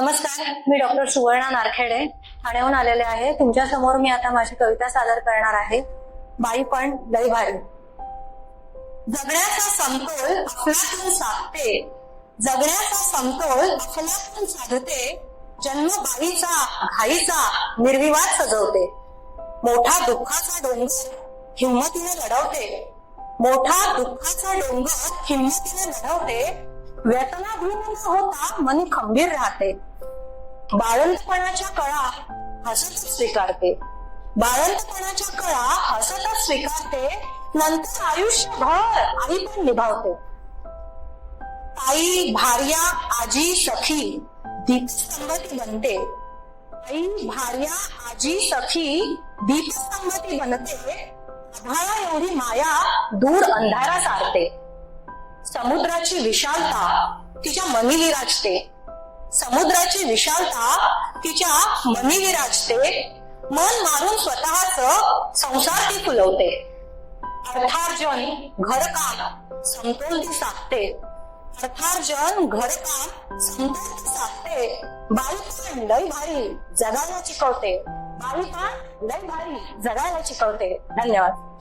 नमस्कार मी डॉक्टर सुवर्णा नारखेडे. ठाण्याहून आलेले आहे. तुमच्यासमोर मी आता माझी कविता सादर करणार आहे. बाई पण लई भारी. जगण्याचा समतोल अफलातून साधते. जगण्याचा समतोल अफलातून साधते. जन्म बाईचा घाईचा निर्विवाद सजवते. मोठा दुःखाचा डोंगर हिंमतीने लढवते. मोठा दुःखाचा डोंगर हिंमतीने लढवते. व्यसनाधीन न होता मन खंबीर राहते. बाळंतपणाच्या कळा हसत स्वीकारते. बाळंतपणाच्या कळा हसतच स्वीकारते नंतर आयुष्यभर आई पण निभावते. आई भार्या आजी सखी दीपस्तंभती बनते. आई भार्या आजी सखी दीपस्तंभती बनते. आभाळा एवढी माया दूर अंधारा सारते समुद्राची विशालता तिच्या मनी विराजते समुद्राची विशालता तिच्या मनी विराजते मन मारून स्वतःच संसार ती फुलवते. अर्थार्जन घरकाम समतोल ती साधते. अर्थार्जन घरकाम समतोल ती साधते. बालपण लय भारी जगायला शिकवते. बालपण लय भारी जगायला शिकवते. धन्यवाद.